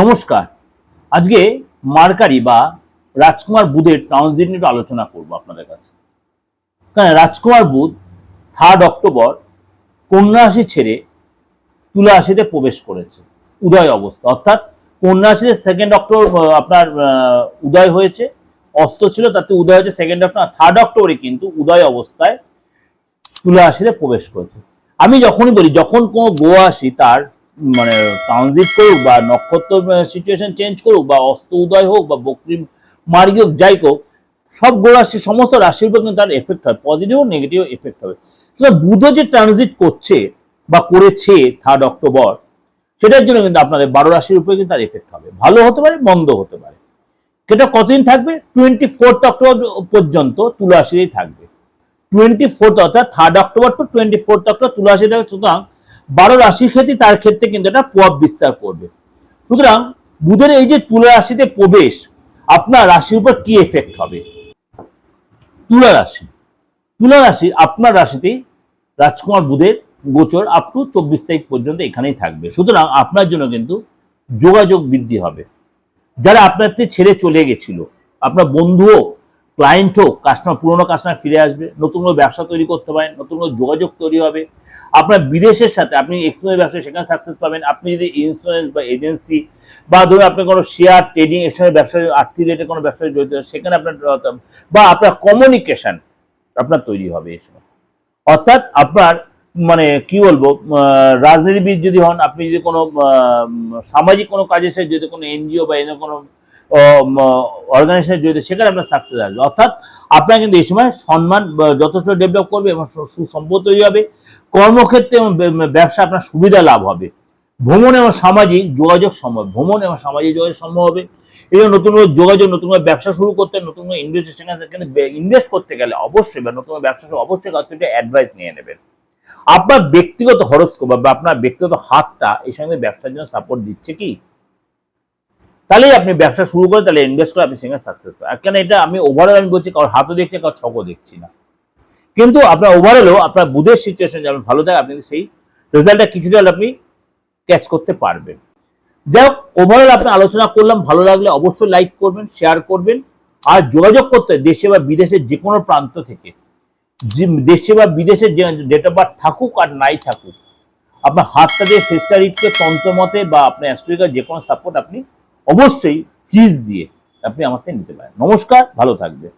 নমস্কার। আজকে মার্কারি বা রাজকুমার বুধের ট্রানজিট নিয়ে আলোচনা করব আপনাদের কাছে। কারণ রাজকুমার বুধ থার্ড অক্টোবর কন্যা রাশি ছেড়ে তুলা রাশিতে প্রবেশ করেছে। উদয় অবস্থা। অর্থাৎ কন্যা রাশিতে সেকেন্ড অক্টোবর আপনার উদয় হয়েছে। অস্ত ছিল, তাতে উদয় হয়েছে সেকেন্ড অক্টোবর থার্ড অক্টোবরে কিন্তু উদয় অবস্থায় তুলা রাশিতে প্রবেশ করেছে। আমি যখনই বলি, যখন কোনো গোয়া আসি, তার মানে ট্রানজিট করুক বা নক্ষত্র সিচুয়েশন চেঞ্জ করুক বা অস্ত উদয় হোক বা বক্রি মার্গী হোক, যাই হোক সব গ্রহ রাশি সমস্ত রাশির উপর কিন্তু তার এফেক্ট হয়। পজিটিভ নেগেটিভ এফেক্ট হবে। সুতরাং বুধ যে ট্রানজিট করছে বা করেছে থার্ড অক্টোবর সেটার জন্য কিন্তু আপনাদের বারো রাশির উপরে কিন্তু তার এফেক্ট হবে। ভালো হতে পারে, মন্দ হতে পারে। সেটা কতদিন থাকবে? টোয়েন্টি ফোর্থ অক্টোবর পর্যন্ত তুলা রাশিতেই থাকবে। টোয়েন্টি ফোর্থ অর্থাৎ third October to twenty fourth October তুলা থাকবে সুতরাং বারো রাশির ক্ষেত্রে তার ক্ষেত্রে কিন্তু এটা প্রভাব বিস্তার করবে। সুতরাং বুধের এই যে তুলা রাশিতে প্রবেশ, আপনার রাশির উপর কি এফেক্ট হবে? তুলা রাশি। তুলা রাশি আপনার রাশিতেই রাজকুমার বুধের গোচর আপ টু চব্বিশ তারিখ পর্যন্ত এখানেই থাকবে। সুতরাং আপনার জন্য কিন্তু যোগাযোগ বৃদ্ধি হবে। যারা আপনার ছেড়ে চলে গেছিল, আপনার বন্ধু হোক ক্লায়েন্ট হোক কাস্টমার পুরোনো কাস্টমার ফিরে আসবে, নতুন কোনো ব্যবসা তৈরি করতে পারেন, নতুন কোনো যোগাযোগ তৈরি হবে। আপনার বিদেশের সাথে আপনি এক্সপোর্টের ব্যবসায় সেখানে সাকসেস পাবেন। আপনি যদি ইন্স্যুরেন্স বা এজেন্সি বা ধরুন আপনি কোনো শেয়ার ট্রেডিং এর সঙ্গে ব্যবসায় আর্থিক রেটে কোনো ব্যবসায় জড়িত, সেখানে আপনার বা আপনার কমিউনিকেশন আপনার তৈরি হবে এই সময়। অর্থাৎ আপনার মানে কি বলব রাজনীতিবিদ যদি হন, আপনি যদি কোনো সামাজিক কোনো কাজের সাথে যদি কোনো এনজিও বা এনে কোনো অর্গানাইজেশন জড়িত, সেখানে আপনার সাকসেস আসবে। অর্থাৎ আপনার কিন্তু এই সময় সম্মান যথেষ্ট ডেভেলপ করবে এবং সুসম্পদ তৈরি হবে। কর্মক্ষেত্রে এবং ব্যবসা আপনার সুবিধা লাভ হবে। ভ্রমণ এবং সামাজিক যোগাযোগ সম্ভব, ভ্রমণ এবং সামাজিক যোগাযোগ সম্ভব হবে। এবং নতুন করে যোগাযোগ, নতুন করে ব্যবসা শুরু করতে, নতুন করে ইনভেস্ট সেখানে কিন্তু ইনভেস্ট করতে গেলে অবশ্যই বা নতুন ব্যবসা শুরু, অবশ্যই কাছ থেকে অ্যাডভাইস নিয়ে নেবেন। আপনার ব্যক্তিগত হরস্কোপ বা আপনার ব্যক্তিগত হাতটা এই সঙ্গে ব্যবসার জন্য সাপোর্ট দিচ্ছে কি? তাহলেই আপনি ব্যবসা শুরু করে তাহলে ইনভেস্ট করে আপনি সেখানে সাকসেস পাবেন আর কেন এটা আমি ওভারঅল আমি বলছি কারোর হাতও দেখছি কারোর ছকও দেখছি না। কিন্তু আপনার ওভারঅলও আপনার বুধের সিচুয়েশন যেমন ভালো থাকে, আপনি সেই রেজাল্টটা কিছুটা আপনি ক্যাচ করতে পারবেন। যাই হোক ওভারঅল আপনি আলোচনা করলাম, ভালো লাগলে অবশ্যই লাইক করবেন শেয়ার করবেন। আর যোগাযোগ করতে দেশে বা বিদেশের যে কোনো প্রান্ত থেকে দেশে বা বিদেশে ডেট অফ বার্থ থাকুক আর নাই থাকুক, আপনার হাতটা দিয়ে সিস্টার ইটকে তন্ত্রমতে বা আপনার অ্যাস্ট্রোলজিক্যাল যে কোনো সাপোর্ট আপনি অবশ্যই ফিজ দিয়ে আপনি আমাকে নিতে পারেন। নমস্কার ভালো থাকবেন।